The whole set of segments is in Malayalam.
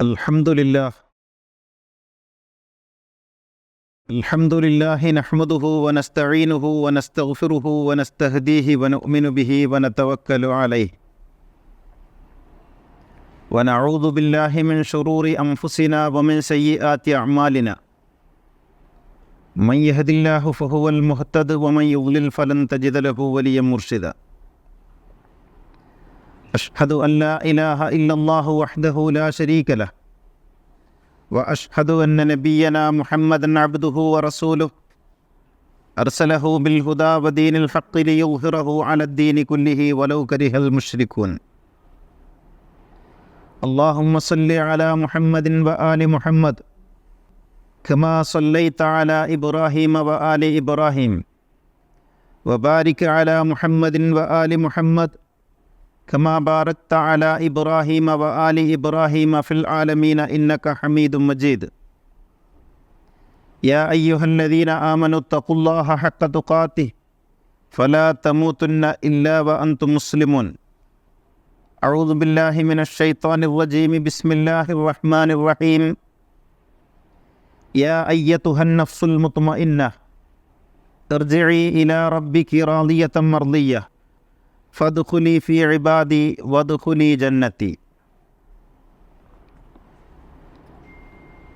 الحمد لله. الحمد لله نحمده ونستعينه ونستغفره ونستهديه ونؤمن به ونتوكل عليه. ونعوذ بالله من شرور أنفسنا ومن سيئات أعمالنا. من يهد الله فهو المهتد ومن يضلل فلن تجد له وليا مرشدا. أشهد أن لا إله إلا الله وحده لا شريك له. وأشهد أن نبينا محمدا عبده ورسوله. أرسله بالهدى ودين الحق ليظهره على الدين كله ولو كره المشركون. اللهم صل على محمد وآل محمد. كما صليت على إبراهيم وآل إبراهيم. وبارك على محمد وآل محمد. كما باركت على إبراهيم وآل إبراهيم في العالمين إنك حميد مجيد. يا أيها الذين آمنوا اتقوا الله حق تقاته فلا تموتن إلا وأنتم مسلمون. أعوذ بالله من الشيطان الرجيم بسم الله الرحمن الرحيم. يا أيتها النفس المطمئنة ارجعي إلى ربك راضية مرضية. ഫദ്ഖുലി ഫി ഇബാദി വദ്ഖുലി ജന്നത്തി.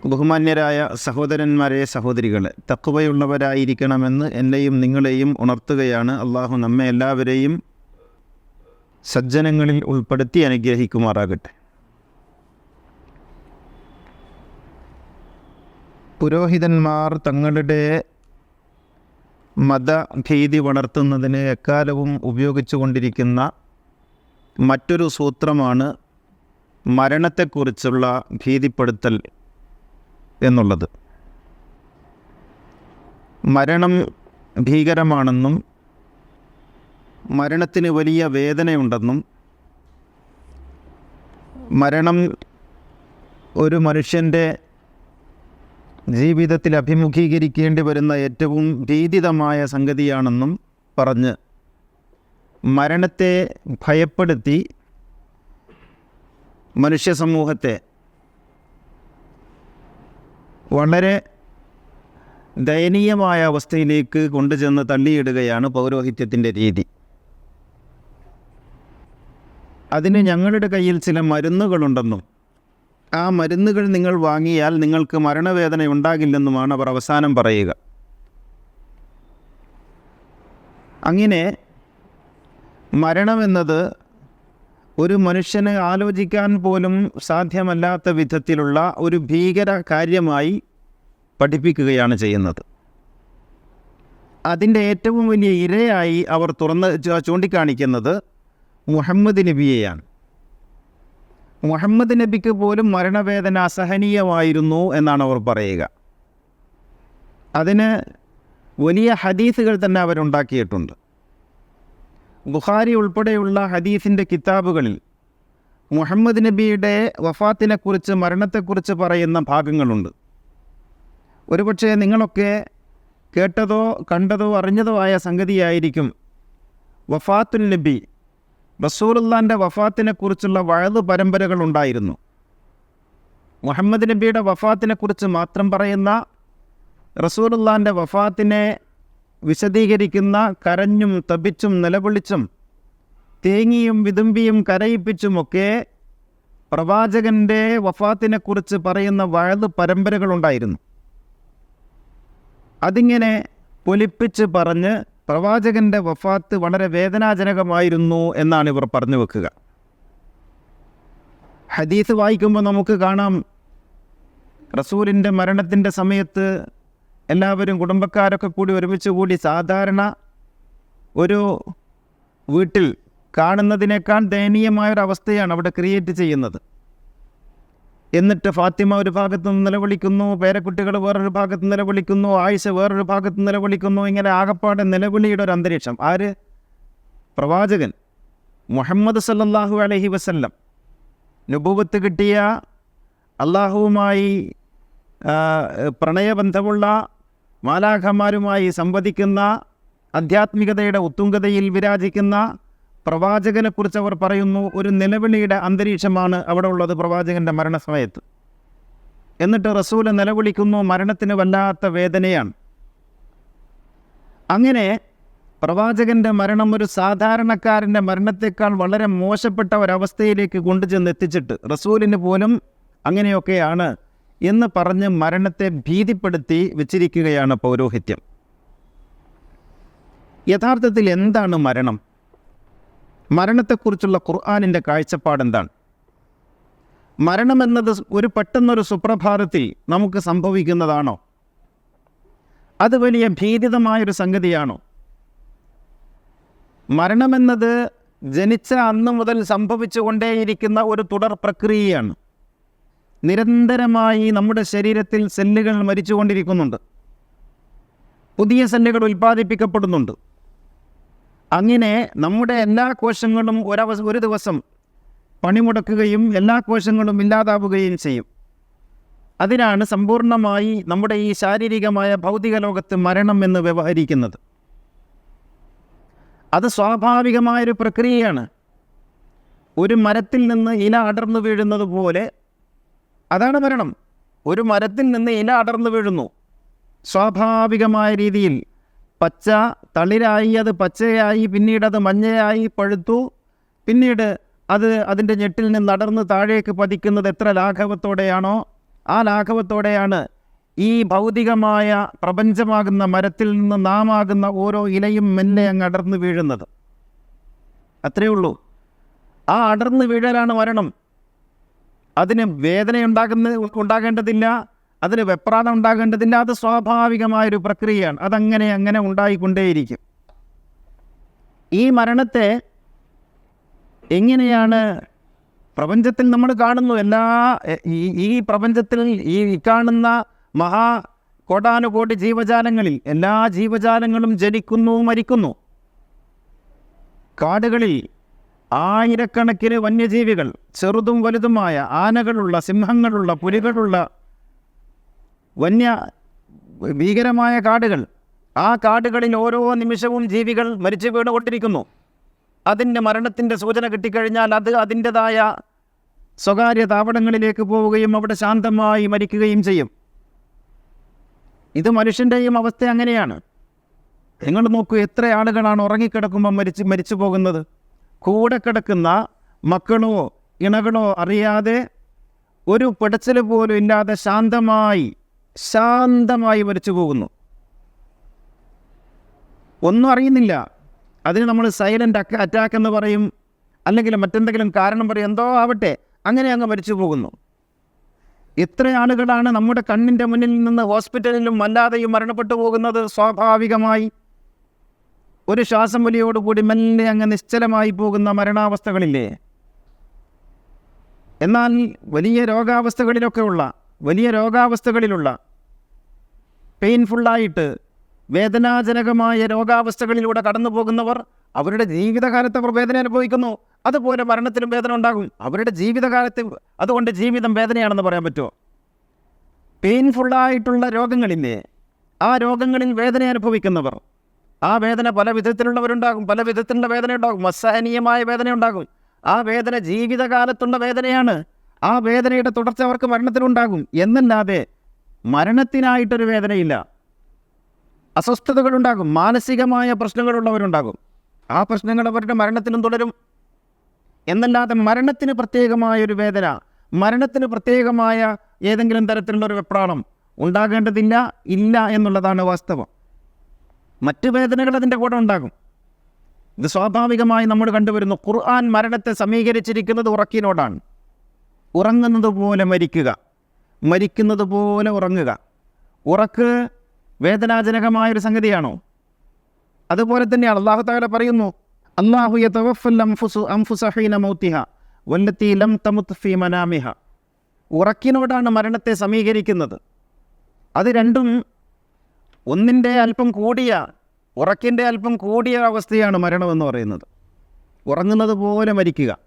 ബഹുമാന്യരായ സഹോദരന്മാരെ സഹോദരികളെ തക്കുവയുള്ളവരായിരിക്കണമെന്ന് എന്നെയും നിങ്ങളെയും ഉണർത്തുകയാണ് അള്ളാഹു നമ്മെ എല്ലാവരെയും സജ്ജനങ്ങളിൽ ഉൾപ്പെടുത്തി അനുഗ്രഹിക്കുമാറാകട്ടെ. പുരോഹിതന്മാർ തങ്ങളുടെ മതഭീതി വളർത്തുന്നതിന് എക്കാലവും ഉപയോഗിച്ചു കൊണ്ടിരിക്കുന്ന മറ്റൊരു സൂത്രമാണ് മരണത്തെക്കുറിച്ചുള്ള ഭീതിപ്പെടുത്തൽ എന്നുള്ളത്. മരണം ഭീകരമാണെന്നും മരണത്തിന് വലിയ വേദനയുണ്ടെന്നും മരണം ഒരു മനുഷ്യന്റെ ജീവിതത്തിൽ അഭിമുഖീകരിക്കേണ്ടി വരുന്ന ഏറ്റവും ഭീതിതമായ സംഗതിയാണെന്നും പറഞ്ഞ് മരണത്തെ ഭയപ്പെടുത്തി മനുഷ്യ സമൂഹത്തെ വളരെ ദയനീയമായ അവസ്ഥയിലേക്ക് കൊണ്ടുചെന്ന് തള്ളിയിടുകയാണ് പൗരോഹിത്യത്തിന്റെ രീതി. അതിന് ഞങ്ങളുടെ കയ്യിൽ ചില മരുന്നുകളുണ്ടെന്നും ആ മരുന്നുകൾ നിങ്ങൾ വാങ്ങിയാൽ നിങ്ങൾക്ക് മരണവേദന ഉണ്ടാകില്ലെന്നുമാണ് അവർ അവസാനം പറയുക. അങ്ങനെ മരണമെന്നത് ഒരു മനുഷ്യന് ആലോചിക്കാൻ പോലും സാധ്യമല്ലാത്ത വിധത്തിലുള്ള ഒരു ഭീകര കാര്യമായി പഠിപ്പിക്കുകയാണ് ചെയ്യുന്നത്. അതിന്റെ ഏറ്റവും വലിയ ഇരയായി അവർ തുറന്ന് ചൂണ്ടിക്കാണിക്കുന്നത് മുഹമ്മദ് നബിയെയാണ്. മുഹമ്മദ് നബിക്ക് പോലും മരണവേദന അസഹനീയമായിരുന്നു എന്നാണ് അവർ പറയുക. അതിന് വലിയ ഹദീസുകൾ തന്നെ അവരുണ്ടാക്കിയിട്ടുണ്ട് ബുഖാരി ഉൾപ്പെടെയുള്ള ഹദീസിന്റെ കിതാബുകളിൽ മുഹമ്മദ് നബിയുടെ വഫാത്തിനെക്കുറിച്ച് മരണത്തെക്കുറിച്ച് പറയുന്ന ഭാഗങ്ങളുണ്ട്. ഒരുപക്ഷെ നിങ്ങളൊക്കെ കേട്ടതോ കണ്ടതോ അറിഞ്ഞതോ ആയ സംഗതിയായിരിക്കും വഫാത്തുൽ നബി റസൂലുള്ളാന്റെ വഫാത്തിനെക്കുറിച്ചുള്ള വഴത് പരമ്പരകൾ ഉണ്ടായിരുന്നു. മുഹമ്മദ് നബിയുടെ വഫാത്തിനെക്കുറിച്ച് മാത്രം പറയുന്ന റസൂലുല്ലാന്റെ വഫാത്തിനെ വിശദീകരിക്കുന്ന കരഞ്ഞും തപിച്ചും നിലവിളിച്ചും തേങ്ങിയും വിതുമ്പിയും കരയിപ്പിച്ചുമൊക്കെ പ്രവാചകന്റെ വഫാത്തിനെക്കുറിച്ച് പറയുന്ന വഴത് പരമ്പരകളുണ്ടായിരുന്നു അതിങ്ങനെ പൊലിപ്പിച്ച് പറഞ്ഞ് പ്രവാചകന്റെ വഫാത്ത് വളരെ വേദനാജനകമായിരുന്നു എന്നാണ് ഇവർ പറഞ്ഞു വെക്കുക. ഹദീസ് വായിക്കുമ്പോൾ നമുക്ക് കാണാം റസൂലിന്റെ മരണത്തിന്റെ സമയത്ത് എല്ലാവരും കുടുംബക്കാരൊക്കെ കൂടി ഒരുമിച്ച് കൂടി സാധാരണ ഒരു വീട്ടിൽ കാണുന്നതിനേക്കാൾ ദയനീയമായൊരവസ്ഥയാണ് അവിടെ ക്രിയേറ്റ് ചെയ്യുന്നത്. എന്നിട്ട് ഫാത്തിമ ഒരു ഭാഗത്ത് നിന്ന് നിലവിളിക്കുന്നു പേരക്കുട്ടികൾ വേറൊരു ഭാഗത്ത് നിലവിളിക്കുന്നു ആയിഷ വേറൊരു ഭാഗത്ത് നിലവിളിക്കുന്നു. ഇങ്ങനെ ആകപ്പാടെ നിലവിളിയുടെ ഒരു അന്തരീക്ഷം. ആര്? പ്രവാചകൻ മുഹമ്മദ് സല്ലാഹു അലഹി വസല്ലം. നുബുവത്ത് കിട്ടിയ അള്ളാഹുവുമായി പ്രണയബന്ധമുള്ള മാലാഖമാരുമായി സംവദിക്കുന്ന ആധ്യാത്മികതയുടെ ഉത്തുംഗതയിൽ വിരാജിക്കുന്ന പ്രവാചകനെക്കുറിച്ച് അവർ പറയുന്നു ഒരു നിലവിളിയുടെ അന്തരീക്ഷമാണ് അവിടെ ഉള്ളത് പ്രവാചകന്റെ മരണസമയത്ത്. എന്നിട്ട് റസൂൽ നിലവിളിക്കുന്നു മരണത്തിന് വല്ലാത്ത വേദനയാണ്. അങ്ങനെ പ്രവാചകന്റെ മരണം ഒരു സാധാരണക്കാരന്റെ മരണത്തെക്കാൾ വളരെ മോശപ്പെട്ട ഒരവസ്ഥയിലേക്ക് കൊണ്ടുചെന്ന് എത്തിച്ചിട്ട് റസൂലിന് പോലും അങ്ങനെയൊക്കെയാണ് എന്ന് പറഞ്ഞ് മരണത്തെ ഭീതിപ്പെടുത്തി വെച്ചിരിക്കുകയാണ് പൗരോഹിത്യം. യഥാർത്ഥത്തിൽ എന്താണ് മരണം? മരണത്തെക്കുറിച്ചുള്ള ഖുർആാനിന്റെ കാഴ്ചപ്പാട് എന്താണ് മരണമെന്നത് ഒരു പെട്ടെന്നൊരു സുപ്രഭാതത്തിൽ നമുക്ക് സംഭവിക്കുന്നതാണോ? അത് വലിയ ഭീതിതമായൊരു സംഗതിയാണോ? മരണമെന്നത് ജനിച്ച അന്ന് മുതൽ സംഭവിച്ചുകൊണ്ടേയിരിക്കുന്ന ഒരു തുടർ പ്രക്രിയയാണ്. നിരന്തരമായി നമ്മുടെ ശരീരത്തിൽ സെല്ലുകൾ മരിച്ചുകൊണ്ടിരിക്കുന്നുണ്ട്. പുതിയ സെല്ലുകൾ ഉൽപ്പാദിപ്പിക്കപ്പെടുന്നുണ്ട്. അങ്ങനെ നമ്മുടെ എല്ലാ കോശങ്ങളും ഒരവ ഒരു ദിവസം പണിമുടക്കുകയും എല്ലാ കോശങ്ങളും ഇല്ലാതാവുകയും ചെയ്യും. അതിനാണ് സമ്പൂർണമായി നമ്മുടെ ഈ ശാരീരികമായ ഭൗതിക ലോകത്ത് മരണം എന്ന് വ്യവഹരിക്കുന്നത്. അത് സ്വാഭാവികമായൊരു പ്രക്രിയയാണ്. ഒരു മരത്തിൽ നിന്ന് ഇല അടർന്നു വീഴുന്നത് പോലെ അതാണ് മരണം. ഒരു മരത്തിൽ നിന്ന് ഇല അടർന്നു വീഴുന്നു. സ്വാഭാവികമായ രീതിയിൽ പച്ച തളിരായി അത് പച്ചയായി പിന്നീട് അത് മഞ്ഞയായി പഴുത്തു. പിന്നീട് അത് അതിന്റെ ഞെട്ടിൽ നിന്ന് നടന്ന് താഴേക്ക് പതിക്കുന്നത് എത്ര ലാഘവത്തോടെയാണോ? ആ ലാഘവത്തോടെയാണ് ഈ ഭൗതികമായ പ്രപഞ്ചമാകുന്ന മരത്തിൽ നിന്ന് നാമാകുന്ന ഓരോ ഇലയും മെല്ലെ അങ്ങ് അടർന്നു വീഴുന്നത്. അത്രയേ ഉള്ളൂ. ആ അടർന്നു വീഴലാണ് മരണം. അതിന് വേദന ഉണ്ടാകുന്ന ഉണ്ടാകേണ്ടതില്ല. അതിന് വെപ്രാളം ഉണ്ടാകേണ്ടതില്ല അത് സ്വാഭാവികമായൊരു പ്രക്രിയയാണ്. അതങ്ങനെ അങ്ങനെ ഉണ്ടായിക്കൊണ്ടേയിരിക്കും. ഈ മരണത്തെ എങ്ങനെയാണ് പ്രപഞ്ചത്തിൽ നമ്മൾ കാണുന്നു? എല്ലാ ഈ പ്രപഞ്ചത്തിൽ ഈ കാണുന്ന മഹാ കോടാനുകോടി ജീവജാലങ്ങളിൽ എല്ലാ ജീവജാലങ്ങളും ജനിക്കുന്നു മരിക്കുന്നു. കാടുകളിൽ ആയിരക്കണക്കിന് വന്യജീവികൾ ചെറുതും വലുതുമായ ആനകളുള്ള സിംഹങ്ങളുള്ള പുലികളുള്ള വന്യ ഭീകരമായ കാടുകൾ. ആ കാടുകളിൽ ഓരോ നിമിഷവും ജീവികൾ മരിച്ചു വീണുകൊണ്ടിരിക്കുന്നു. അതിന്റെ മരണത്തിന്റെ സൂചന കിട്ടിക്കഴിഞ്ഞാൽ അത് അതിന്റെതായ സ്വകാര്യ താവളങ്ങളിലേക്ക് പോവുകയും അവിടെ ശാന്തമായി മരിക്കുകയും ചെയ്യും. ഇത് മനുഷ്യന്റെയും അവസ്ഥ അങ്ങനെയാണ്. നിങ്ങൾ നോക്കൂ എത്ര ആളുകളാണ് ഉറങ്ങിക്കിടക്കുമ്പോൾ മരിച്ച് മരിച്ചു പോകുന്നത്. കൂടെ കിടക്കുന്ന മക്കളോ ഇണകളോ അറിയാതെ ഒരു പിടച്ചൽ പോലും ഇല്ലാതെ ശാന്തമായി ശാന്തമായി മരിച്ചു പോകുന്നു. ഒന്നും അറിയുന്നില്ല. അതിന് നമ്മൾ സൈലന്റ് അക്ക അറ്റാക്ക് എന്ന് പറയും. അല്ലെങ്കിൽ മറ്റെന്തെങ്കിലും കാരണം പറയും. എന്തോ ആവട്ടെ. അങ്ങനെ അങ്ങ് മരിച്ചു പോകുന്നു. എത്ര ആളുകളാണ് നമ്മുടെ കണ്ണിന്റെ മുന്നിൽ നിന്ന് ഹോസ്പിറ്റലിലും അല്ലാതെയും മരണപ്പെട്ടു പോകുന്നത് സ്വാഭാവികമായി. ഒരു ശ്വാസം വലിയോടുകൂടി മെല്ലെ അങ്ങ് നിശ്ചലമായി പോകുന്ന മരണാവസ്ഥകളില്ലേ? എന്നാൽ വലിയ രോഗാവസ്ഥകളിലൊക്കെ ഉള്ള വലിയ രോഗാവസ്ഥകളിലുള്ള പെയിൻഫുള്ളായിട്ട് വേദനാജനകമായ രോഗാവസ്ഥകളിലൂടെ കടന്നു പോകുന്നവർ അവരുടെ ജീവിതകാലത്ത് അവർ വേദന അനുഭവിക്കുന്നു. അതുപോലെ മരണത്തിലും വേദന ഉണ്ടാകും. അവരുടെ ജീവിതകാലത്ത് അതുകൊണ്ട് ജീവിതം വേദനയാണെന്ന് പറയാൻ പറ്റുമോ? പെയിൻഫുള്ളായിട്ടുള്ള രോഗങ്ങളില്ലേ ആ രോഗങ്ങളിൽ വേദന അനുഭവിക്കുന്നവർ ആ വേദന പല വിധത്തിലുള്ളവരുണ്ടാകും. പല വിധത്തിലുള്ള വേദന ഉണ്ടാകും. അസഹനീയമായ വേദന ഉണ്ടാകും. ആ വേദന ജീവിതകാലത്തുള്ള വേദനയാണ്. ആ വേദനയുടെ തുടർച്ച അവർക്ക് മരണത്തിലുണ്ടാകും എന്നല്ലാതെ മരണത്തിനായിട്ടൊരു വേദനയില്ല. അസ്വസ്ഥതകളുണ്ടാകും മാനസികമായ പ്രശ്നങ്ങളുള്ളവരുണ്ടാകും. ആ പ്രശ്നങ്ങൾ അവരുടെ മരണത്തിനും തുടരും. എന്നല്ലാതെ മരണത്തിന് പ്രത്യേകമായ ഒരു വേദന മരണത്തിന് പ്രത്യേകമായ ഏതെങ്കിലും തരത്തിലുള്ള ഒരു വെപ്രാളം ഉണ്ടാകേണ്ടതില്ല ഇല്ല എന്നുള്ളതാണ് വാസ്തവം. മറ്റ് വേദനകൾ അതിന്റെ കൂടെ ഉണ്ടാകും. ഇത് സ്വാഭാവികമായി നമ്മൾ കണ്ടുവരുന്നു ഖുർആൻ മരണത്തെ സമീകരിച്ചിരിക്കുന്നത് ഉറക്കിനോടാണ്. ഉറങ്ങുന്നത് പോലെ മരിക്കുക. മരിക്കുന്നത് പോലെ ഉറങ്ങുക. ഉറക്ക് വേദനാജനകമായൊരു സംഗതിയാണോ? അതുപോലെ തന്നെ അള്ളാഹു താല പറയുന്നു അള്ളാഹു ഉറക്കിനോടാണ് മരണത്തെ സമീകരിക്കുന്നത്. അത് രണ്ടും ഒന്നിന്റെ അല്പം കൂടിയ ഉറക്കിന്റെ അല്പം കൂടിയ അവസ്ഥയാണ് മരണമെന്ന് പറയുന്നത്. ഉറങ്ങുന്നത് പോലെ മരിക്കുക.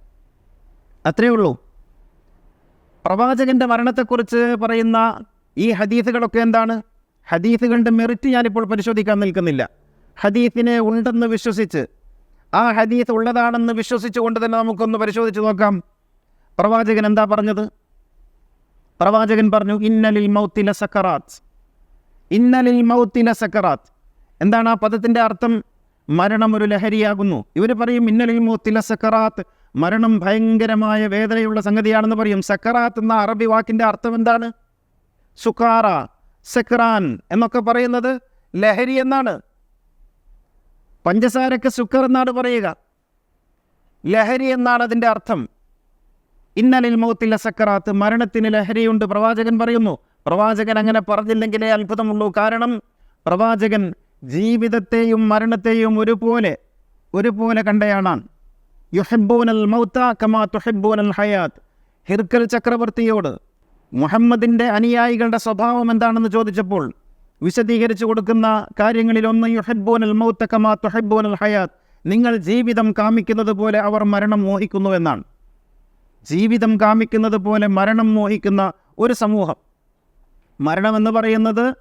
അത്രയേ ഉള്ളൂ. പ്രവാചകന്റെ മരണത്തെക്കുറിച്ച് പറയുന്ന ഈ ഹദീസുകളൊക്കെ എന്താണ്? ഹദീസുകളുടെ മെറിറ്റ് ഞാനിപ്പോൾ പരിശോധിക്കാൻ നിൽക്കുന്നില്ല. ഹദീസിനെ ഉണ്ടെന്ന് വിശ്വസിച്ച് ആ ഹദീസ് ഉള്ളതാണെന്ന് വിശ്വസിച്ചുകൊണ്ട് തന്നെ നമുക്കൊന്ന് പരിശോധിച്ച് നോക്കാം. പ്രവാചകൻ എന്താ പറഞ്ഞത്? പ്രവാചകൻ പറഞ്ഞു ഇന്നലിൽ മൗത്തില സക്കറാത്ത് ഇന്നലിൽ മൗത്തില സക്കറാത്ത് എന്താണ് ആ പദത്തിന്റെ അർത്ഥം? മരണം ഒരു ലഹരിയാകുന്നു. ഇവർ പറയും ഇന്നലിൽ മൗത്തില സക്കറാത്ത് മരണം ഭയങ്കരമായ വേദനയുള്ള സംഗതിയാണെന്ന് പറയും. സക്കറാത്ത് എന്ന അറബി വാക്കിന്റെ അർത്ഥം എന്താണ്? സുഖാറ സക്രാൻ എന്നൊക്കെ പറയുന്നത് ലഹരി എന്നാണ്. പഞ്ചസാരക്ക് സുക്കർ എന്നാണ് പറയുക. ലഹരി എന്നാണ് അതിന്റെ അർത്ഥം. ഇന്നലിൽ മൗത്തില്ല സക്കറാത്ത് മരണത്തിന് ലഹരിയുണ്ട് പ്രവാചകൻ പറയുന്നു. പ്രവാചകൻ അങ്ങനെ പറഞ്ഞില്ലെങ്കിലേ അത്ഭുതമുള്ളൂ. കാരണം പ്രവാചകൻ ജീവിതത്തെയും മരണത്തെയും ഒരുപോലെ ഒരുപോലെ കണ്ടയാളാണ്. യുഹബൂനൽ മൗത്ത കമാ തുഹബൂനൽ ഹയാത്ത് ഹിർക്കൽ ചക്രവർത്തിയോട് മുഹമ്മദിന്റെ അനുയായികളുടെ സ്വഭാവം എന്താണെന്ന് ചോദിച്ചപ്പോൾ വിശദീകരിച്ചു കൊടുക്കുന്ന കാര്യങ്ങളിലൊന്ന് യുഹബൂനൽ മൗത്ത കമാ തുഹബൂനൽ ഹയാത്ത് നിങ്ങൾ ജീവിതം കാമിക്കുന്നത് പോലെ അവർ മരണം മോഹിക്കുന്നു എന്നാണ്. ജീവിതം കാമിക്കുന്നത് പോലെ മരണം മോഹിക്കുന്ന ഒരു സമൂഹം. മരണമെന്ന് പറയുന്നത്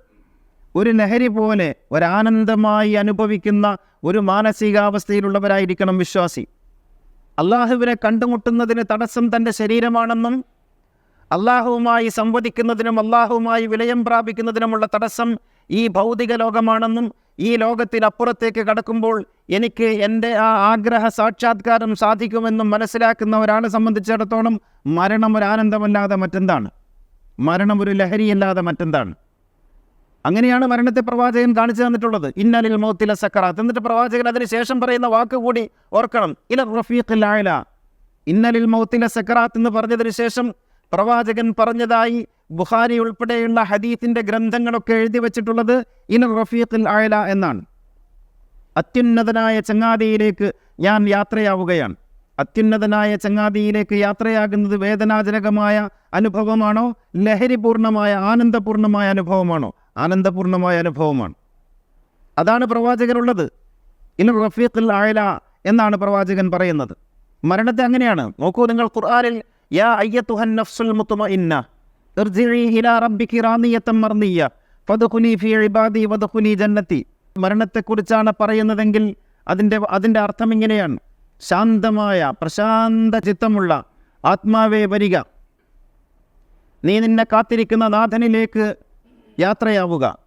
ഒരു ലഹരി പോലെ ഒരാനന്ദമായി അനുഭവിക്കുന്ന ഒരു മാനസികാവസ്ഥയിലുള്ളവരായിരിക്കണം വിശ്വാസി. അള്ളാഹുവിനെ കണ്ടുമുട്ടുന്നതിന് തടസ്സം തന്റെ ശരീരമാണെന്നും അള്ളാഹുവുമായി സംവദിക്കുന്നതിനും അള്ളാഹുവുമായി വിലയം പ്രാപിക്കുന്നതിനുമുള്ള തടസ്സം ഈ ഭൗതിക ലോകമാണെന്നും ഈ ലോകത്തിനപ്പുറത്തേക്ക് കടക്കുമ്പോൾ എനിക്ക് എന്റെ ആ ആഗ്രഹ സാക്ഷാത്കാരം സാധിക്കുമെന്നും മനസ്സിലാക്കുന്ന ഒരാളെ സംബന്ധിച്ചിടത്തോളം മരണം ഒരു ആനന്ദമല്ലാതെ മറ്റെന്താണ്? മരണം ഒരു ലഹരിയല്ലാതെ മറ്റെന്താണ്? അങ്ങനെയാണ് മരണത്തെ പ്രവാചകൻ കാണിച്ചു തന്നിട്ടുള്ളത്. ഇന്നലിൽ മൗത്തില സക്കറാത്ത്. എന്നിട്ട് പ്രവാചകൻ അതിന് ശേഷം പറയുന്ന വാക്ക് കൂടി ഓർക്കണം. ഇല റഫീഖ് ലായല ഇന്നലിൽ മൗത്തില സക്കറാത്ത് എന്ന് പറഞ്ഞതിന് ശേഷം പ്രവാചകൻ പറഞ്ഞതായി ബുഖാരി ഉൾപ്പെടെയുള്ള ഹദീസിന്റെ ഗ്രന്ഥങ്ങളൊക്കെ എഴുതി വച്ചിട്ടുള്ളത് ഇന റഫീഖിൽ ആയല എന്നാണ്. അത്യുന്നതനായ ചങ്ങാതിയിലേക്ക് ഞാൻ യാത്രയാവുകയാണ്. അത്യുന്നതനായ ചങ്ങാതിയിലേക്ക് യാത്രയാകുന്നത് വേദനാജനകമായ അനുഭവമാണോ? ലഹരിപൂർണമായ ആനന്ദപൂർണമായ അനുഭവമാണോ? ആനന്ദപൂർണമായ അനുഭവമാണ്. അതാണ് പ്രവാചകനുള്ളത്. ഇൻ റഫീഖുൽ ആയല എന്നാണ് പ്രവാചകൻ പറയുന്നത്. മരണത്തെ അങ്ങനെയാണ്. നോക്കൂ നിങ്ങൾ ഖുർആനിൽ യാ അയ്യത്തുഹൻ നഫ്സുൽ വദ്ഖുലി ജന്നത്തി. മരണത്തെക്കുറിച്ചാണ് പറയുന്നതെങ്കിൽ അതിന്റെ അതിന്റെ അർത്ഥം ഇങ്ങനെയാണ്. ശാന്തമായ പ്രശാന്ത ചിത്തമുള്ള ആത്മാവേ വരിക. നീ നിന്നെ കാത്തിരിക്കുന്ന നാഥനിലേക്ക് യാത്രയാവുക.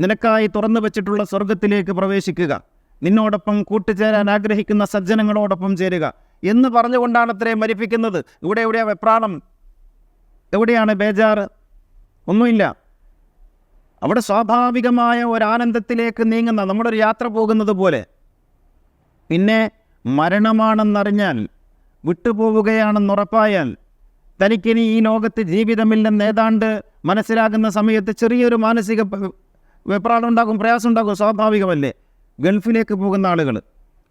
നിനക്കായി തുറന്നു വച്ചിട്ടുള്ള സ്വർഗത്തിലേക്ക് പ്രവേശിക്കുക. നിന്നോടൊപ്പം കൂട്ടുചേരാൻ ആഗ്രഹിക്കുന്ന സജ്ജനങ്ങളോടൊപ്പം ചേരുക. എന്ന് പറഞ്ഞുകൊണ്ടാണ് അത്രയും മരിപ്പിക്കുന്നത്. ഇവിടെ എവിടെയാണ് വെപ്രാളം? എവിടെയാണ് ബേജാറ്? ഒന്നുമില്ല. അവിടെ സ്വാഭാവികമായ ഒരു ആനന്ദത്തിലേക്ക് നീങ്ങുന്ന നമ്മുടെ ഒരു യാത്ര പോകുന്നത് പോലെ. പിന്നെ മരണമാണെന്നറിഞ്ഞാൽ വിട്ടുപോവുകയാണെന്നുറപ്പായാൽ തനിക്കിനി ഈ ലോകത്ത് ജീവിതമില്ലെന്ന് ഏതാണ്ട് മനസ്സിലാകുന്ന സമയത്ത് ചെറിയൊരു മാനസിക വെപ്രാളുണ്ടാകും വെപ്രാളം ഉണ്ടാകും പ്രയാസം ഉണ്ടാകും സ്വാഭാവികമല്ലേ? ഗൾഫിലേക്ക് പോകുന്ന ആളുകൾ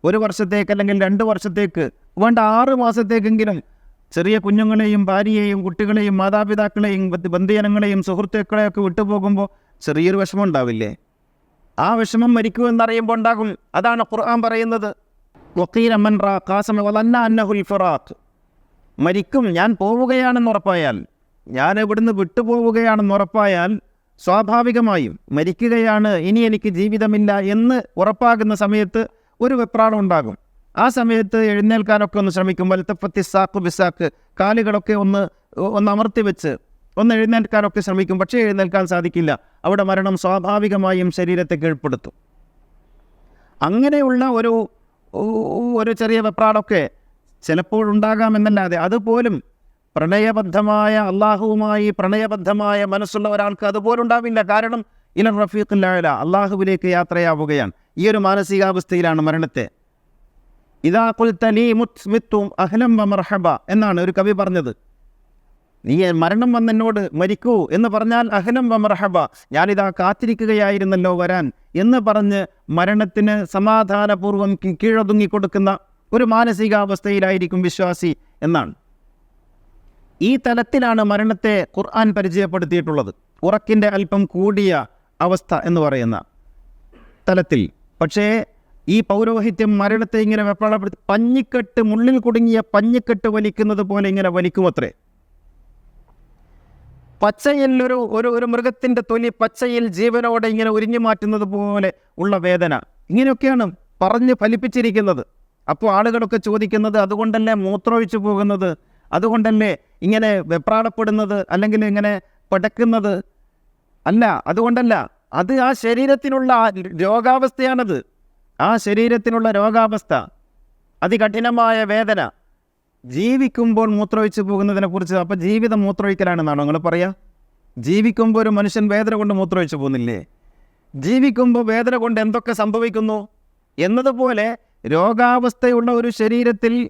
ഒരു വർഷത്തേക്ക് അല്ലെങ്കിൽ രണ്ട് വർഷത്തേക്ക് വേണ്ട ആറ് മാസത്തേക്കെങ്കിലും ചെറിയ കുഞ്ഞുങ്ങളെയും ഭാര്യയെയും കുട്ടികളെയും മാതാപിതാക്കളെയും ബന്ധ- ബന്ധുജനങ്ങളെയും സുഹൃത്തുക്കളെയൊക്കെ വിട്ടുപോകുമ്പോൾ ചെറിയൊരു വിഷമം ഉണ്ടാവില്ലേ ആ വിഷമം മരിക്കുമെന്നറിയുമ്പോൾ ഉണ്ടാകും. അതാണ് ഖുർആൻ പറയുന്നത്. വക്കീൽ അമ്മൻ റാ കാസമ വലന്ന അന്നഹുൽ ഫിറാഖ്. മരിക്കും. ഞാൻ പോവുകയാണെന്ന് ഉറപ്പായാൽ ഞാൻ ഇവിടുന്ന് വിട്ടുപോവുകയാണെന്ന് ഉറപ്പായാൽ സ്വാഭാവികമായും മരിക്കുകയാണ്. ഇനി എനിക്ക് ജീവിതമില്ല എന്ന് ഉറപ്പാകുന്ന സമയത്ത് ഒരു വെപ്രാളം ഉണ്ടാകും. ആ സമയത്ത് എഴുന്നേൽക്കാനൊക്കെ ഒന്ന് ശ്രമിക്കും വലത്തപ്പത്തി സാക്ക് ബിസാക്ക് കാലുകളൊക്കെ ഒന്ന് ഒന്ന് അമർത്തി വെച്ച് ഒന്ന് എഴുന്നേൽക്കാനൊക്കെ ശ്രമിക്കും. പക്ഷേ എഴുന്നേൽക്കാൻ സാധിക്കില്ല. അവിടെ മരണം സ്വാഭാവികമായും ശരീരത്തെ കീഴ്പ്പെടുത്തും. അങ്ങനെയുള്ള ഒരു ഒരു ചെറിയ വെപ്രാടൊക്കെ ചിലപ്പോഴുണ്ടാകാമെന്നല്ലാതെ അതുപോലും പ്രണയബദ്ധമായ അള്ളാഹുവുമായി പ്രണയബദ്ധമായ മനസ്സുള്ള ഒരാൾക്ക് അതുപോലും ഉണ്ടാവില്ല കാരണം ഇല റഫീഖില്ലായ അള്ളാഹുവിലേക്ക് യാത്രയാവുകയാണ്. ഈ ഒരു മാനസികാവസ്ഥയിലാണ് മരണത്തെ. ഇതാ കുൽത്തലി മുത്മിത്തും അഹ്ലം മർഹബ എന്നാണ് ഒരു കവി പറഞ്ഞത്. നീ മരണം വന്നെന്നോട് മരിക്കൂ എന്ന് പറഞ്ഞാൽ അഹ്ലം മർഹബ ഞാനിതാ കാത്തിരിക്കുകയായിരുന്നല്ലോ വരാൻ എന്ന് പറഞ്ഞ് മരണത്തിന് സമാധാനപൂർവം കീഴൊതുങ്ങിക്കൊടുക്കുന്ന കൊടുക്കുന്ന ഒരു മാനസികാവസ്ഥയിലായിരിക്കും വിശ്വാസി എന്നാണ്. ഈ തലത്തിലാണ് മരണത്തെ ഖുർആൻ പരിചയപ്പെടുത്തിയിട്ടുള്ളത്. ഉറക്കിന്റെ അല്പം കൂടിയ അവസ്ഥ എന്ന് പറയുന്ന തലത്തിൽ. പക്ഷേ ഈ പൗരോഹിത്യം മരണത്തെ ഇങ്ങനെ വെപ്പാളപ്പെടുത്തി പഞ്ഞിക്കെട്ട് മുള്ളിൽ കുടുങ്ങിയ പഞ്ഞിക്കെട്ട് വലിക്കുന്നത് പോലെ ഇങ്ങനെ വലിക്കുമത്രേ. പച്ചയിൽ ഒരു ഒരു ഒരു മൃഗത്തിന്റെ തൊലി പച്ചയിൽ ജീവനോടെ ഇങ്ങനെ ഉരിഞ്ഞു മാറ്റുന്നത് പോലെ ഉള്ള വേദന. ഇങ്ങനെയൊക്കെയാണ് പറഞ്ഞ് ഫലിപ്പിച്ചിരിക്കുന്നത്. അപ്പോൾ ആളുകളൊക്കെ ചോദിക്കുന്നത് അതുകൊണ്ടല്ലേ മൂത്രമൊഴിച്ചു പോകുന്നത്? അതുകൊണ്ടല്ലേ ഇങ്ങനെ വെപ്രാടപ്പെടുന്നത് അല്ലെങ്കിൽ ഇങ്ങനെ പടക്കുന്നത്? അല്ല അതുകൊണ്ടല്ല. അത് ആ ശരീരത്തിനുള്ള രോഗാവസ്ഥയാണത്. ആ ശരീരത്തിനുള്ള രോഗാവസ്ഥ. അതികഠിനമായ വേദന. ജീവിക്കുമ്പോൾ മൂത്രമൊഴിച്ചു പോകുന്നതിനെ കുറിച്ച് അപ്പം ജീവിതം മൂത്രമൊഴിക്കലാണെന്നാണോ നിങ്ങൾ പറയുക? ജീവിക്കുമ്പോൾ ഒരു മനുഷ്യൻ വേദന കൊണ്ട് മൂത്രമൊഴിച്ചു പോകുന്നില്ലേ? ജീവിക്കുമ്പോൾ വേദന കൊണ്ട് എന്തൊക്കെ സംഭവിക്കുന്നു? എന്നതുപോലെ രോഗാവസ്ഥയുള്ള ഒരു ശരീരത്തിൽ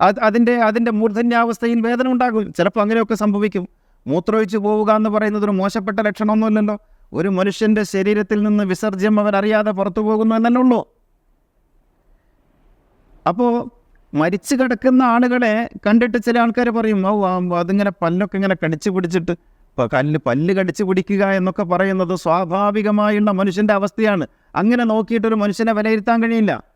അത് അതിന്റെ അതിന്റെ മൂർധന്യാവസ്ഥയിൽ വേദന ഉണ്ടാകും ചിലപ്പോൾ അങ്ങനെയൊക്കെ സംഭവിക്കും. മൂത്രമൊഴിച്ചു പോവുക എന്ന് പറയുന്നത് ഒരു മോശപ്പെട്ട ലക്ഷണമൊന്നുമില്ലല്ലോ. ഒരു മനുഷ്യന്റെ ശരീരത്തിൽ നിന്ന് വിസർജ്യം അവൻ അറിയാതെ പുറത്തു പോകുന്നു എന്നല്ലേ ഉള്ളൂ. അപ്പോൾ മരിച്ചു കിടക്കുന്ന ആളുകളെ കണ്ടിട്ട് ചില ആൾക്കാർ പറയും ഓ അതിങ്ങനെ പല്ലൊക്കെ ഇങ്ങനെ കടിച്ചു പിടിച്ചിട്ട് കല്ല് പല്ല് കടിച്ചു പിടിക്കുക എന്നൊക്കെ പറയുന്നത് സ്വാഭാവികമായുള്ള മനുഷ്യന്റെ അവസ്ഥയാണ്. അങ്ങനെ നോക്കിയിട്ടൊരു മനുഷ്യനെ വിലയിരുത്താൻ കഴിയില്ല.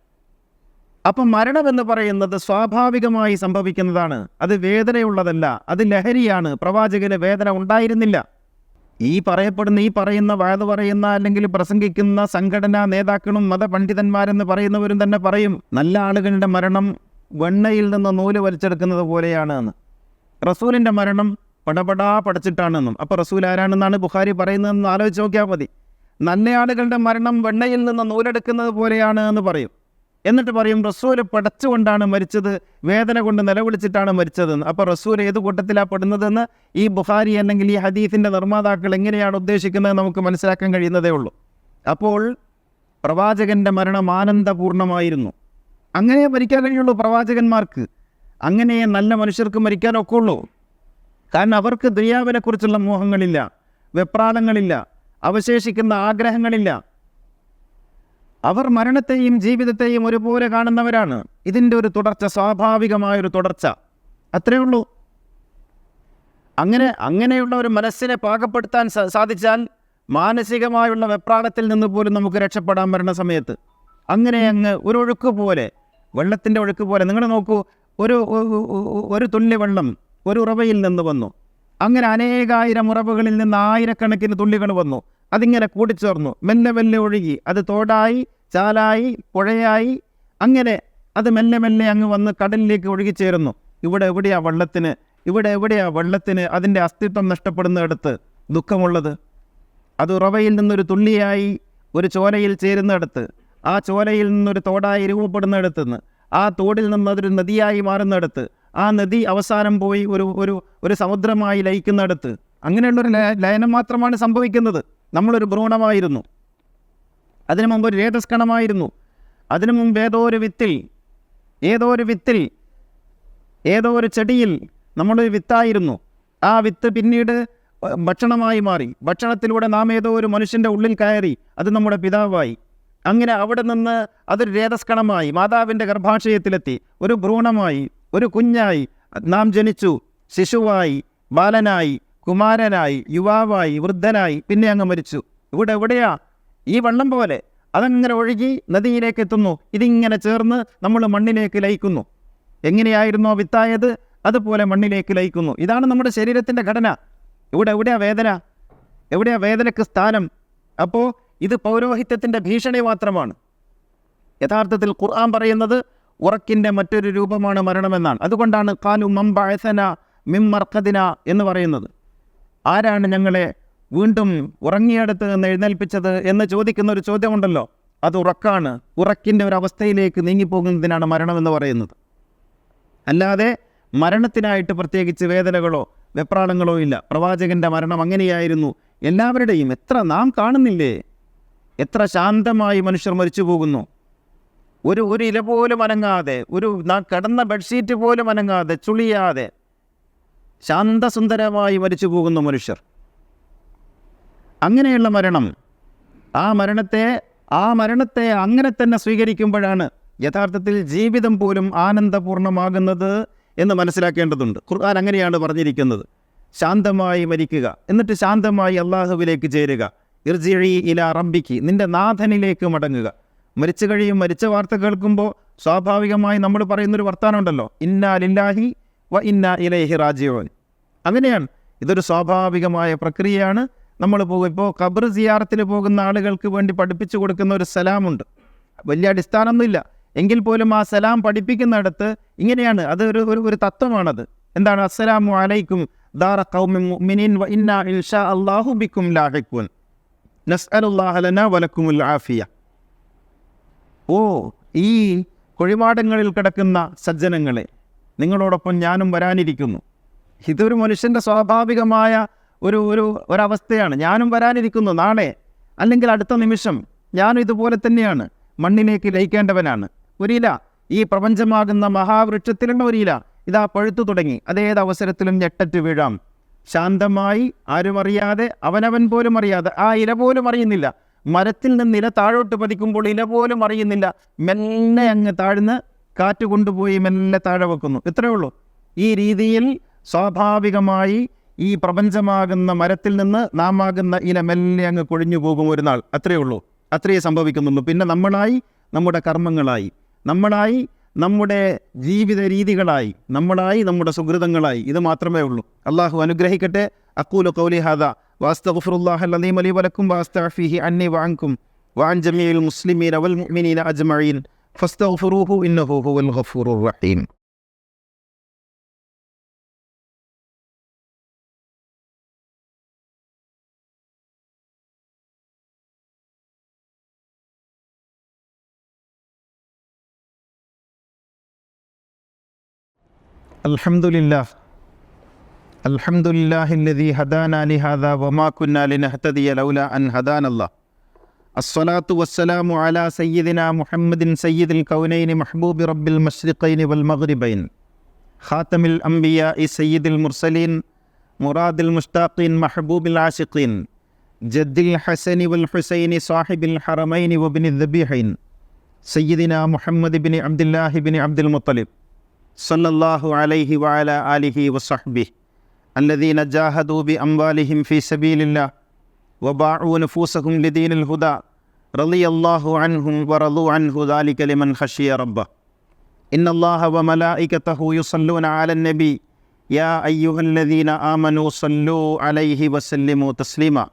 അപ്പം മരണം എന്ന് പറയുന്നത് സ്വാഭാവികമായി സംഭവിക്കുന്നതാണ്. അത് വേദനയുള്ളതല്ല അത് ലഹരിയാണ്. പ്രവാചകന് വേദന ഉണ്ടായിരുന്നില്ല. ഈ പറയപ്പെടുന്ന ഈ പറയുന്ന വാത് പറയുന്ന അല്ലെങ്കിൽ പ്രസംഗിക്കുന്ന സംഘടനാ നേതാക്കളും മതപണ്ഡിതന്മാരെന്ന് പറയുന്നവരും തന്നെ പറയും നല്ല ആളുകളുടെ മരണം വെണ്ണയിൽ നിന്ന് നൂൽ വലിച്ചെടുക്കുന്നത് പോലെയാണ് എന്ന്. റസൂലിന്റെ മരണം പടപടാ പടച്ചിട്ടാണെന്നും. അപ്പോൾ റസൂൽ ആരാണെന്നാണ് ബുഖാരി പറയുന്നതെന്ന് ആലോചിച്ച് നോക്കിയാൽ മതി. നല്ല ആളുകളുടെ മരണം വെണ്ണയിൽ നിന്ന് നൂലെടുക്കുന്നത് പോലെയാണ് എന്ന് പറയും. എന്നിട്ട് പറയും റസൂൽ പടച്ചുകൊണ്ടാണ് മരിച്ചത് വേദന കൊണ്ട് നിലവിളിച്ചിട്ടാണ് മരിച്ചതെന്ന്. അപ്പോൾ റസൂൽ ഏത് കൂട്ടത്തിലാണ് പെടുന്നതെന്ന് ഈ ബുഹാരി അല്ലെങ്കിൽ ഈ ഹദീഫിന്റെ നിർമ്മാതാക്കൾ എങ്ങനെയാണ് ഉദ്ദേശിക്കുന്നത് നമുക്ക് മനസ്സിലാക്കാൻ കഴിയുന്നതേ ഉള്ളൂ. അപ്പോൾ പ്രവാചകന്റെ മരണം ആനന്ദപൂർണമായിരുന്നു അങ്ങനെ മരിക്കാൻ കഴിയുള്ളൂ പ്രവാചകന്മാർക്ക്. അങ്ങനെ നല്ല മനുഷ്യർക്ക് മരിക്കാനൊക്കെ ഉള്ളൂ കാരണം അവർക്ക് ദുര്യാവിനെക്കുറിച്ചുള്ള മോഹങ്ങളില്ല വെപ്രാളങ്ങളില്ല അവശേഷിക്കുന്ന ആഗ്രഹങ്ങളില്ല. അവർ മരണത്തെയും ജീവിതത്തെയും ഒരുപോലെ കാണുന്നവരാണ്. ഇതിന്റെ ഒരു തുടർച്ച സ്വാഭാവികമായൊരു തുടർച്ച. അത്രയേ ഉള്ളൂ. അങ്ങനെ അങ്ങനെയുള്ള ഒരു മനസ്സിനെ പാകപ്പെടുത്താൻ സാധിച്ചാൽ മാനസികമായുള്ള വെപ്രാളത്തിൽ നിന്ന് പോലും നമുക്ക് രക്ഷപ്പെടാൻ വരുന്ന സമയത്ത്. അങ്ങനെ അങ്ങ് ഒരു ഒഴുക്ക് പോലെ വെള്ളത്തിന്റെ ഒഴുക്ക് പോലെ. നിങ്ങൾ നോക്കൂ ഒരു ഒരു തുള്ളി വെള്ളം ഒരു ഉറവയിൽ നിന്ന് വന്നു. അങ്ങനെ അനേകായിരം ഉറവുകളിൽ നിന്ന് ആയിരക്കണക്കിന് തുള്ളികൾ വന്നു. അതിങ്ങനെ കൂടിച്ചേർന്നു. മെല്ലെ മെല്ലെ ഒഴുകി. അത് തോടായി ചാലായി പുഴയായി. അങ്ങനെ അത് മെല്ലെ മെല്ലെ അങ്ങ് വന്ന് കടലിലേക്ക് ഒഴുകിച്ചേരുന്നു ഇവിടെ എവിടെയാ വെള്ളത്തിന്? ഇവിടെ എവിടെയാ വെള്ളത്തിന് അതിന്റെ അസ്തിത്വം നഷ്ടപ്പെടുന്നിടത്ത് ദുഃഖമുള്ളത്? അത് ഉറവയിൽ നിന്നൊരു തുള്ളിയായി ഒരു ചോലയിൽ ചേരുന്നിടത്ത് ആ ചോലയിൽ നിന്നൊരു തോടായി രൂപപ്പെടുന്നിടത്ത് നിന്ന് ആ തോടിൽ നിന്ന് അതൊരു നദിയായി മാറുന്നിടത്ത് ആ നദി അവസാനം പോയി ഒരു ഒരു ഒരു സമുദ്രമായി ലയിക്കുന്നിടത്ത് അങ്ങനെയുള്ളൊരു ലയ- ലയനം മാത്രമാണ് സംഭവിക്കുന്നത്. നമ്മളൊരു ഭ്രൂണമായിരുന്നു. അതിനു മുമ്പ് ഒരു രേതസ്കണമായിരുന്നു. അതിനു മുമ്പ് ഏതോ ഒരു വിത്തിൽ ഏതോ ഒരു വിത്തിൽ ഏതോ ഒരു ചെടിയിൽ നമ്മളൊരു വിത്തായിരുന്നു. ആ വിത്ത് പിന്നീട് ഭക്ഷണമായി മാറി. ഭക്ഷണത്തിലൂടെ നാം ഏതോ ഒരു മനുഷ്യന്റെ ഉള്ളിൽ കയറി അത് നമ്മുടെ പിതാവായി. അങ്ങനെ അവിടെ നിന്ന് അതൊരു രേതസ്കണമായി മാതാവിന്റെ ഗർഭാശയത്തിലെത്തി. ഒരു ഭ്രൂണമായി ഒരു കുഞ്ഞായി നാം ജനിച്ചു ശിശുവായി ബാലനായി. കുമാരനായി യുവാവായി വൃദ്ധനായി പിന്നെ അങ്ങ് മരിച്ചു. ഇവിടെ എവിടെയാ? ഈ വെള്ളം പോലെ. അതങ്ങനെ ഒഴുകി നദിയിലേക്ക് എത്തുന്നു. ഇതിങ്ങനെ ചേർന്ന് നമ്മൾ മണ്ണിലേക്ക് ലയിക്കുന്നു. എങ്ങനെയായിരുന്നോ വിത്തായത്? അതുപോലെ മണ്ണിലേക്ക് ലയിക്കുന്നു. ഇതാണ് നമ്മുടെ ശരീരത്തിന്റെ ഘടന. ഇവിടെ എവിടെയാ വേദന? എവിടെയാ വേദനയ്ക്ക് സ്ഥാനം? അപ്പോൾ ഇത് പൗരോഹിത്യത്തിന്റെ ഭീഷണി മാത്രമാണ്. യഥാർത്ഥത്തിൽ ഖുർആൻ പറയുന്നത് ഉറക്കിന്റെ മറ്റൊരു രൂപമാണ് മരണമെന്നാണ്. അതുകൊണ്ടാണ് കാലു മംബഴസന മിമ്മർക്കദിന എന്ന് പറയുന്നത്. ആരാണ് ഞങ്ങളെ വീണ്ടും ഉറങ്ങിയെടുത്ത് നിന്ന് എഴുന്നേൽപ്പിച്ചത് എന്ന് ചോദിക്കുന്ന ഒരു ചോദ്യമുണ്ടല്ലോ. അത് ഉറക്കാണ്. ഉറക്കിന്റെ ഒരു അവസ്ഥയിലേക്ക് നീങ്ങിപ്പോകുന്നതിനാണ് മരണമെന്ന് പറയുന്നത്. അല്ലാതെ മരണത്തിനായിട്ട് പ്രത്യേകിച്ച് വേദനകളോ വെപ്രാളങ്ങളോ ഇല്ല. പ്രവാചകന്റെ മരണം അങ്ങനെയായിരുന്നു. എല്ലാവരുടെയും എത്ര നാം കാണുന്നില്ലേ? എത്ര ശാന്തമായി മനുഷ്യർ മരിച്ചു പോകുന്നു. ഒരു ഒരു ഇല പോലും അനങ്ങാതെ ഒരു നാം കിടന്ന ബെഡ്ഷീറ്റ് പോലും അനങ്ങാതെ ചുളിയാതെ ശാന്തസുന്ദരമായി മരിച്ചു പോകുന്ന മനുഷ്യർ. അങ്ങനെയുള്ള മരണം ആ മരണത്തെ ആ മരണത്തെ അങ്ങനെ തന്നെ സ്വീകരിക്കുമ്പോഴാണ് യഥാർത്ഥത്തിൽ ജീവിതം പോലും ആനന്ദപൂർണമാകുന്നത് എന്ന് മനസ്സിലാക്കേണ്ടതുണ്ട്. ഖുർആൻ അങ്ങനെയാണ് പറഞ്ഞിരിക്കുന്നത്. ശാന്തമായി മരിക്കുക എന്നിട്ട് ശാന്തമായി അള്ളാഹുവിലേക്ക് ചേരുക. ഇർജിഴി ഇല റബ്ബിക്ക് നിന്റെ നാഥനിലേക്ക് മടങ്ങുക. മരിച്ചു കഴിയും മരിച്ച വാർത്ത കേൾക്കുമ്പോൾ സ്വാഭാവികമായി നമ്മൾ പറയുന്നൊരു വർത്താനമുണ്ടല്ലോ ഉണ്ടല്ലോ. ലില്ലാഹി വ ഇന്നാ ഇലൈഹി റാജിയോൻ അങ്ങനെയാണ്. ഇതൊരു സ്വാഭാവികമായ പ്രക്രിയയാണ്. നമ്മൾ പോകും. ഇപ്പോൾ ഖബർ സിയാറത്തിന് പോകുന്ന ആളുകൾക്ക് വേണ്ടി പഠിപ്പിച്ചു കൊടുക്കുന്ന ഒരു സലാമുണ്ട്. വലിയ അടിസ്ഥാനമൊന്നുമില്ല. എങ്കിൽ പോലും ആ സലാം പഠിപ്പിക്കുന്നിടത്ത് ഇങ്ങനെയാണ്. അത് ഒരു ഒരു ഒരു തത്വമാണത്. എന്താണ്? അസ്സലാമു അലൈക്കും ദാറ ഖൗമിൻ മുഅ്മിനീൻ വ അല്ലാഹു നസ്അലുല്ലാഹ ആഫിയ. ഓ ഈ കുഴിമാടങ്ങളിൽ കിടക്കുന്ന സജ്ജനങ്ങളെ നിങ്ങളോടൊപ്പം ഞാനും വരാനിരിക്കുന്നു. ഇതൊരു മനുഷ്യന്റെ സ്വാഭാവികമായ ഒരു ഒരു ഒരവസ്ഥയാണ്. ഞാനും വരാനിരിക്കുന്നു നാളെ അല്ലെങ്കിൽ അടുത്ത നിമിഷം. ഞാനും ഇതുപോലെ തന്നെയാണ്. മണ്ണിലേക്ക് ലയിക്കേണ്ടവനാണ്. ഒരില. ഈ പ്രപഞ്ചമാകുന്ന മഹാവൃക്ഷത്തിലുള്ള ഒരില. ഇതാ പഴുത്തു തുടങ്ങി. അതേത് അവസരത്തിലും ഞെട്ടറ്റ് വീഴാം. ശാന്തമായി ആരും അറിയാതെ അവനവൻ പോലും അറിയാതെ ആ ഇല പോലും അറിയുന്നില്ല. മരത്തിൽ നിന്ന് ഇല താഴോട്ട് പതിക്കുമ്പോൾ ഇല പോലും അറിയുന്നില്ല. മെല്ലെ അങ്ങ് താഴ്ന്ന് കാറ്റ് കൊണ്ടുപോയി മെല്ലെ താഴെ വെക്കുന്നു. ഇത്രയേ ഉള്ളൂ. ഈ രീതിയിൽ സ്വാഭാവികമായി ഈ പ്രപഞ്ചമാകുന്ന മരത്തിൽ നിന്ന് നാമാകുന്ന ഇല മെല്ലെ അങ്ങ് കൊഴിഞ്ഞു പോകും ഒരു നാൾ. അത്രയേ ഉള്ളൂ. അത്രയേ സംഭവിക്കുന്നുള്ളൂ. പിന്നെ നമ്മളായി നമ്മുടെ കർമ്മങ്ങളായി. നമ്മളായി നമ്മുടെ ജീവിത രീതികളായി. നമ്മളായി നമ്മുടെ സുഹൃതങ്ങളായി. ഇത് മാത്രമേ ഉള്ളൂ. അള്ളാഹു അനുഗ്രഹിക്കട്ടെ. അക്കൂലു കൗലി ഹാദ. വാസ്തഗ്ഫിറുല്ലാഹ അലീം വലക്കും വാസ്തഫിഹി അന്നി വാങ്കും വഅൻ ജമീഇൽ മുസ്ലിമീന വൽ മുഅ്മിനീന فاستغفروه إنه هو الغفور الرحيم. الحمد لله الحمد لله الذي هدانا لهذا وما كنا لنهتدي لولا ان هدانا الله അസ്വലാത്തു വസ്സലാമു അല സയ്യിദിന മുഹമ്മദിൻ സയ്യിദുൽ കൗനൈനി മഹ്ബൂബി റബ്ബിൽ മഷ്രിഖൈനി വൽ മഗ്രിബൈൻ. ഖാത്തമിൽ അംബിയ ഇ സയ്യിദുൽ മുർസലീൻ മുറാദുൽ മുഷ്താഖീൻ മഹബൂബിൽ ആഷിഖീൻ ജദ്ദിൽ ഹസനി വൽ ഹുസൈനി സാഹിബിൽ ഹറമൈനി വബിനി ദബിഹൈൻ. സയ്യിദിന മുഹമ്മദ് ബിൻ അബ്ദുല്ലാഹി ബിൻ അബ്ദുൽ മുത്തലിബ്. സല്ലല്ലാഹു അലൈഹി വഅല ആലിഹി വസഹ്ബി അല്ലദീന ജാഹദൂ ബി അംവാലിഹിം ഫീ സബീലില്ലാഹ് وباعوا نفوسهم لدين الهدى رضي الله عنهم ورضوا عنه ذلك لمن خشي ربه إن الله وملائكته يصلون على النبي يا أيها الذين آمنوا صلوا عليه وسلموا تسليما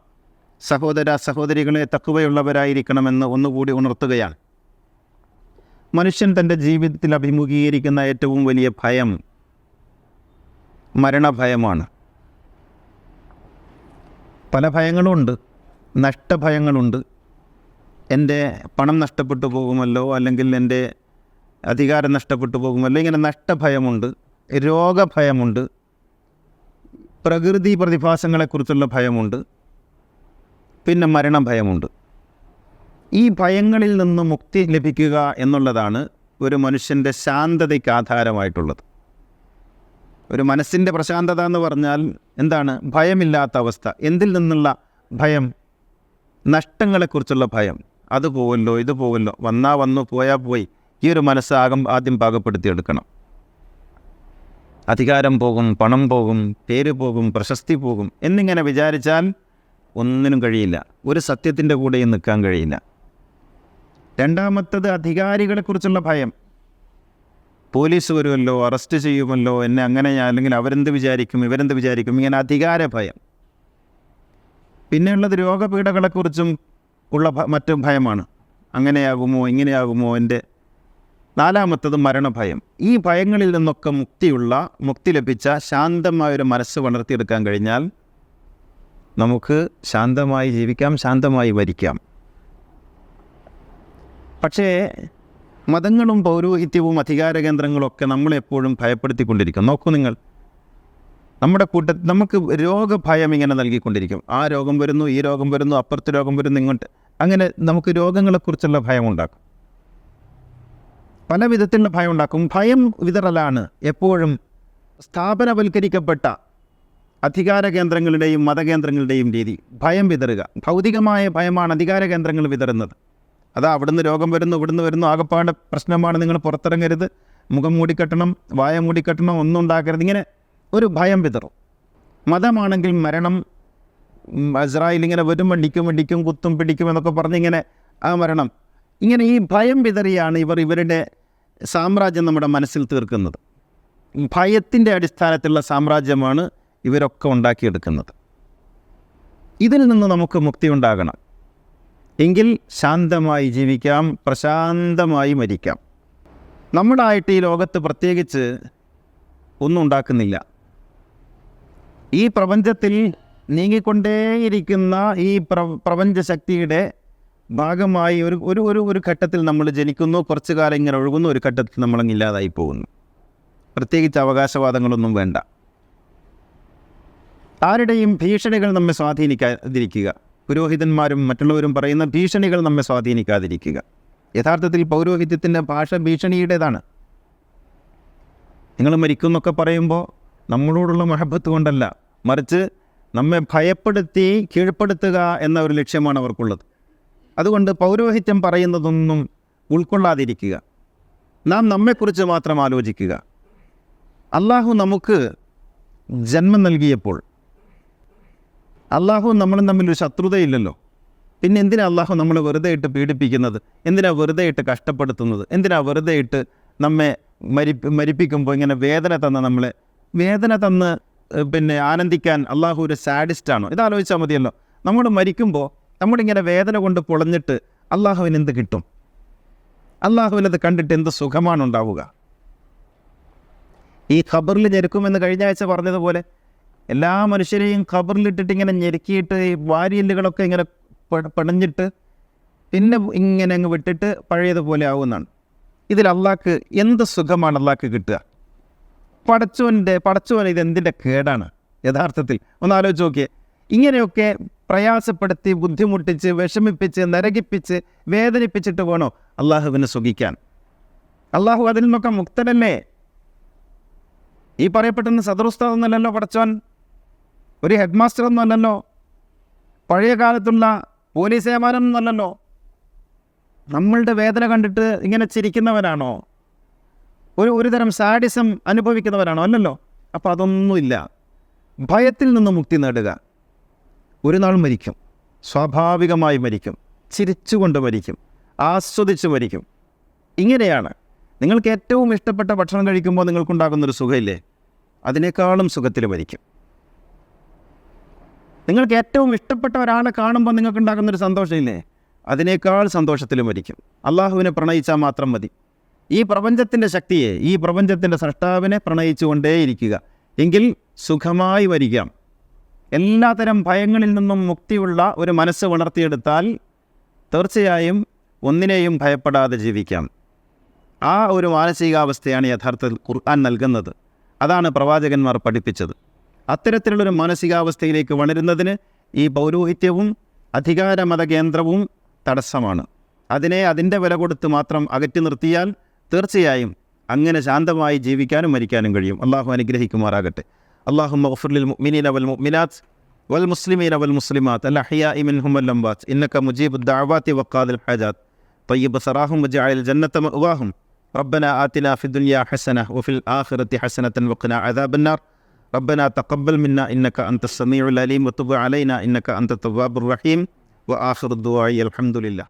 സഹോദര സഹോദരികളെ തക്കുവയുള്ളവരായിരിക്കണമെന്ന് ഒന്നുകൂടി ഉണർത്തുകയാണ് മനുഷ്യൻ തൻ്റെ ജീവിതത്തിൽ അഭിമുഖീകരിക്കുന്ന ഏറ്റവും വലിയ ഭയം മരണഭയമാണ് പല ഭയങ്ങളുമുണ്ട് നഷ്ടഭയങ്ങളുണ്ട് എന്റെ പണം നഷ്ടപ്പെട്ടു പോകുമല്ലോ അല്ലെങ്കിൽ എന്റെ അധികാരം നഷ്ടപ്പെട്ടു പോകുമല്ലോ ഇങ്ങനെ നഷ്ടഭയമുണ്ട് രോഗഭയമുണ്ട് പ്രകൃതി പ്രതിഭാസങ്ങളെക്കുറിച്ചുള്ള ഭയമുണ്ട് പിന്നെ മരണഭയമുണ്ട്. ഈ ഭയങ്ങളിൽ നിന്ന് മുക്തി ലഭിക്കുക എന്നുള്ളതാണ് ഒരു മനുഷ്യന്റെ ശാന്തതയ്ക്ക് ആധാരമായിട്ടുള്ളത്. ഒരു മനസ്സിന്റെ പ്രശാന്തത എന്ന് പറഞ്ഞാൽ എന്താണ്? ഭയമില്ലാത്ത അവസ്ഥ. എന്തിൽ നിന്നുള്ള ഭയം? നഷ്ടങ്ങളെക്കുറിച്ചുള്ള ഭയം. അത് പോവല്ലോ ഇത് പോവല്ലോ വന്നാ വന്നു പോയാൽ പോയി. ഈ ഒരു മനസ്സ് ആകം ആദ്യം പാകപ്പെടുത്തിയെടുക്കണം. അധികാരം പോകും പണം പോകും പേര് പോകും പ്രശസ്തി പോകും എന്നിങ്ങനെ വിചാരിച്ചാൽ ഒന്നിനും കഴിയില്ല. ഒരു സത്യത്തിന്റെ കൂടെയും നിൽക്കാൻ കഴിയില്ല. രണ്ടാമത്തത് അധികാരികളെക്കുറിച്ചുള്ള ഭയം. പോലീസ് വരുമല്ലോ അറസ്റ്റ് ചെയ്യുമല്ലോ എന്നെ അങ്ങനെ അല്ലെങ്കിൽ അവരെന്ത് വിചാരിക്കും ഇവരെന്ത് വിചാരിക്കും ഇങ്ങനെ അധികാര ഭയം. പിന്നെയുള്ളത് രോഗപീഠകളെക്കുറിച്ചും ഉള്ള മറ്റു ഭയമാണ്. അങ്ങനെയാകുമോ ഇങ്ങനെയാകുമോ എന്റെ നാലാമത്തത് മരണഭയം. ഈ ഭയങ്ങളിൽ നിന്നൊക്കെ മുക്തിയുള്ള മുക്തി ലഭിച്ച ശാന്തമായൊരു മനസ്സ് വളർത്തിയെടുക്കാൻ കഴിഞ്ഞാൽ നമുക്ക് ശാന്തമായി ജീവിക്കാം ശാന്തമായി മരിക്കാം. പക്ഷേ മതങ്ങളും പൗരോഹിത്യവും അധികാര കേന്ദ്രങ്ങളും ഒക്കെ നമ്മളെപ്പോഴും ഭയപ്പെടുത്തിക്കൊണ്ടിരിക്കും നോക്കൂ നിങ്ങൾ. നമ്മുടെ കൂട്ട നമുക്ക് രോഗഭയം ഇങ്ങനെ നൽകിക്കൊണ്ടിരിക്കും. ആ രോഗം വരുന്നു ഈ രോഗം വരുന്നു അപ്പുറത്ത് രോഗം വരുന്നു ഇങ്ങോട്ട്. അങ്ങനെ നമുക്ക് രോഗങ്ങളെക്കുറിച്ചുള്ള ഭയം ഉണ്ടാക്കും. പല വിധത്തിലുള്ള ഭയം ഉണ്ടാക്കും. ഭയം വിതറലാണ് എപ്പോഴും സ്ഥാപനവൽക്കരിക്കപ്പെട്ട അധികാര കേന്ദ്രങ്ങളുടെയും മതകേന്ദ്രങ്ങളുടെയും രീതി. ഭയം വിതറുക. ഭൗതികമായ ഭയമാണ് അധികാര കേന്ദ്രങ്ങൾ വിതറുന്നത്. അതാ അവിടുന്ന് രോഗം വരുന്നു ഇവിടുന്ന് വരുന്നു ആകപ്പാട് പ്രശ്നമാണ് നിങ്ങൾ പുറത്തിറങ്ങരുത്. മുഖം മൂടിക്കെട്ടണം വായ മൂടിക്കെട്ടണം ഒന്നും ഉണ്ടാക്കരുത്. ഇങ്ങനെ ഒരു ഭയം വിതറും മതമാണെങ്കിൽ മരണം ഇസ്രായേൽ ഇങ്ങനെ വരും വണ്ടിക്കും വണ്ടിക്കും കുത്തും പിടിക്കും എന്നൊക്കെ പറഞ്ഞിങ്ങനെ ആ മരണം. ഇങ്ങനെ ഈ ഭയം വിതറിയാണ് ഇവർ ഇവരുടെ സാമ്രാജ്യം നമ്മുടെ മനസ്സിൽ തീർക്കുന്നത്. ഭയത്തിന്റെ അടിസ്ഥാനത്തിലുള്ള സാമ്രാജ്യമാണ് ഇവരൊക്കെ ഉണ്ടാക്കിയെടുക്കുന്നത്. ഇതിൽ നിന്ന് നമുക്ക് മുക്തി ഉണ്ടാകണം. എങ്കിൽ ശാന്തമായി ജീവിക്കാം പ്രശാന്തമായി മരിക്കാം. നമ്മളായിട്ട് ഈ ലോകത്ത് പ്രത്യേകിച്ച് ഒന്നും ഉണ്ടാക്കുന്നില്ല. ഈ പ്രപഞ്ചത്തിൽ നീങ്ങിക്കൊണ്ടേയിരിക്കുന്ന ഈ പ്ര പ്രപഞ്ച ശക്തിയുടെ ഭാഗമായി ഒരു ഒരു ഒരു ഒരു ഘട്ടത്തിൽ നമ്മൾ ജനിക്കുന്നു. കുറച്ചു കാലം ഇങ്ങനെ ഒഴുകുന്നു. ഒരു ഘട്ടത്തിൽ നമ്മളങ്ങ് ഇല്ലാതായി പോകുന്നു. പ്രത്യേകിച്ച് അവകാശവാദങ്ങളൊന്നും വേണ്ട. ആരുടെയും ഭീഷണികൾ നമ്മെ സ്വാധീനിക്കാതിരിക്കുക. പുരോഹിതന്മാരും മറ്റുള്ളവരും പറയുന്ന ഭീഷണികൾ നമ്മെ സ്വാധീനിക്കാതിരിക്കുക. യഥാർത്ഥത്തിൽ പൗരോഹിത്യത്തിന്റെ ഭാഷ ഭീഷണിയുടേതാണ്. നിങ്ങൾ മരിക്കുന്നൊക്കെ പറയുമ്പോൾ നമ്മളോടുള്ള മഹബത്ത് കൊണ്ടല്ല. മറിച്ച് നമ്മെ ഭയപ്പെടുത്തി കീഴ്പ്പെടുത്തുക എന്ന ഒരു ലക്ഷ്യമാണ് അവർക്കുള്ളത്. അതുകൊണ്ട് പൗരോഹിത്യം പറയുന്നതൊന്നും ഉൾക്കൊള്ളാതിരിക്കുക. നാം നമ്മെക്കുറിച്ച് മാത്രം ആലോചിക്കുക. അള്ളാഹു നമുക്ക് ജന്മം നൽകിയപ്പോൾ അള്ളാഹു നമ്മളും തമ്മിൽ ഒരു ശത്രുതയില്ലല്ലോ. പിന്നെ എന്തിനാ അള്ളാഹു നമ്മളെ വെറുതെ ഇട്ട് പീഡിപ്പിക്കുന്നത്? എന്തിനാ വെറുതെ ഇട്ട് കഷ്ടപ്പെടുത്തുന്നത്? എന്തിനാ വെറുതെ ഇട്ട് നമ്മെ മരി മരിപ്പിക്കുമ്പോൾ ഇങ്ങനെ വേദന തന്ന നമ്മളെ വേദന തന്ന് പിന്നെ ആനന്ദിക്കാൻ അള്ളാഹു ഒരു സാഡിസ്റ്റാണോ ഇത് ആലോചിച്ചാൽ മതിയല്ലോ. നമ്മൾ മരിക്കുമ്പോൾ നമ്മളിങ്ങനെ വേദന കൊണ്ട് പൊളഞ്ഞിട്ട് അള്ളാഹുവിന് എന്ത് കിട്ടും? അള്ളാഹുവിനത് കണ്ടിട്ട് എന്ത് സുഖമാണ് ഉണ്ടാവുക ഈ ഖബറിൽ ഞെരുക്കുമെന്ന് കഴിഞ്ഞ ആഴ്ച പറഞ്ഞതുപോലെ എല്ലാ മനുഷ്യരെയും ഖബറിലിട്ടിട്ട് ഇങ്ങനെ ഞെരുക്കിയിട്ട് ഈ വാരിയല്ലുകളൊക്കെ ഇങ്ങനെ പിണഞ്ഞിട്ട് പിന്നെ ഇങ്ങനെ അങ്ങ് വിട്ടിട്ട് പഴയതുപോലെ ആവുന്നതാണ്. ഇതിൽ അള്ളാഹ്ക്ക് എന്ത് സുഖമാണ് അള്ളാഹ്ക്ക് കിട്ടുക? പടച്ചോന്റെ പടച്ചോൻ ഇത് എന്തിന്റെ കേടാണ്? യഥാർത്ഥത്തിൽ ഒന്ന് ആലോചിച്ച് നോക്കിയേ. ഇങ്ങനെയൊക്കെ പ്രയാസപ്പെടുത്തി ബുദ്ധിമുട്ടിച്ച് വിഷമിപ്പിച്ച് നരകിപ്പിച്ച് വേദനിപ്പിച്ചിട്ട് വേണോ അള്ളാഹുവിനെ സുഖിക്കാൻ? അള്ളാഹു അതിൽ നിന്നൊക്കെ മുക്തനല്ലേ? ഈ പറയപ്പെടുന്ന സദറുസ്താദൊന്നുമല്ലല്ലോ പടച്ചോൻ? ഒരു ഹെഡ് മാസ്റ്റർ ഒന്നുമല്ലല്ലോ പഴയ കാലത്തുള്ള പോലീസ് ഏമാനൊന്നല്ലല്ലോ നമ്മളുടെ വേദന കണ്ടിട്ട് ഇങ്ങനെ ചിരിക്കുന്നവരാണോ ഒരു ഒരു തരം സാഡിസം അനുഭവിക്കുന്നവരാണോ? അല്ലല്ലോ. അപ്പോൾ അതൊന്നുമില്ല ഭയത്തിൽ നിന്ന് മുക്തി നേടുക. ഒരു നാൾ മരിക്കും. സ്വാഭാവികമായി മരിക്കും. ചിരിച്ചുകൊണ്ട് മരിക്കും. ആസ്വദിച്ച് മരിക്കും. ഇങ്ങനെയാണ്. നിങ്ങൾക്ക് ഏറ്റവും ഇഷ്ടപ്പെട്ട ഭക്ഷണം കഴിക്കുമ്പോൾ നിങ്ങൾക്കുണ്ടാകുന്നൊരു സുഖമില്ലേ അതിനേക്കാളും സുഖത്തിൽ മരിക്കും. നിങ്ങൾക്ക് ഏറ്റവും ഇഷ്ടപ്പെട്ട ഒരാളെ കാണുമ്പോൾ നിങ്ങൾക്കുണ്ടാകുന്നൊരു സന്തോഷമില്ലേ? അതിനേക്കാൾ സന്തോഷത്തിൽ മരിക്കും. അള്ളാഹുവിനെ പ്രണയിച്ചാൽ മാത്രം മതി. ഈ പ്രപഞ്ചത്തിന്റെ ശക്തിയെ ഈ പ്രപഞ്ചത്തിന്റെ സൃഷ്ടാവിനെ പ്രണയിച്ചുകൊണ്ടേയിരിക്കുക. എങ്കിൽ സുഖമായി വരിക്കാം എല്ലാത്തരം ഭയങ്ങളിൽ നിന്നും മുക്തിയുള്ള ഒരു മനസ്സ് വളർത്തിയെടുത്താൽ തീർച്ചയായും ഒന്നിനെയും ഭയപ്പെടാതെ ജീവിക്കാം. ആ ഒരു മാനസികാവസ്ഥയാണ് യഥാർത്ഥത്തിൽ ഖുർആൻ നൽകുന്നത്. അതാണ് പ്രവാചകന്മാർ പഠിപ്പിച്ചത്. അത്തരത്തിലുള്ളൊരു മാനസികാവസ്ഥയിലേക്ക് വളരുന്നതിന് ഈ പൗരോഹിത്യവും അധികാരമത കേന്ദ്രവും തടസ്സമാണ്. അതിനെ അതിന്റെ വില കൊടുത്ത് മാത്രം അകറ്റി നിർത്തിയാൽ തീർച്ചയായും അങ്ങനെ ശാന്തമായി ജീവിക്കാനും മരിക്കാനും കഴിയും അള്ളാഹു അനുഗ്രഹിക്കുമാറാകട്ടെ അള്ളാഹു മഗ്ഫിർലിൽ മുഅ്മിനീന വൽ മുഅ്മിനാത്ത് വൽ മുസ്ലിമീന വൽ മുസ്ലിമാത്ത് അൽ അഹ്യാഇ മിൻഹും വൽ അംവാത്ത് ഇന്നക മുജീബു ദഅവാതി വഖാദിൽ ഹജാത്ത് طيب سراهم وجعل الجنة مأواهم ربنا آتنا في الدنيا حسنة وفي الآخرة حسنة وقنا عذاب النار ربنا تقبل منا إنك أنت السميع العليم وتب علينا إنك أنت التواب الرحيم وآخر الدعاء الحمد لله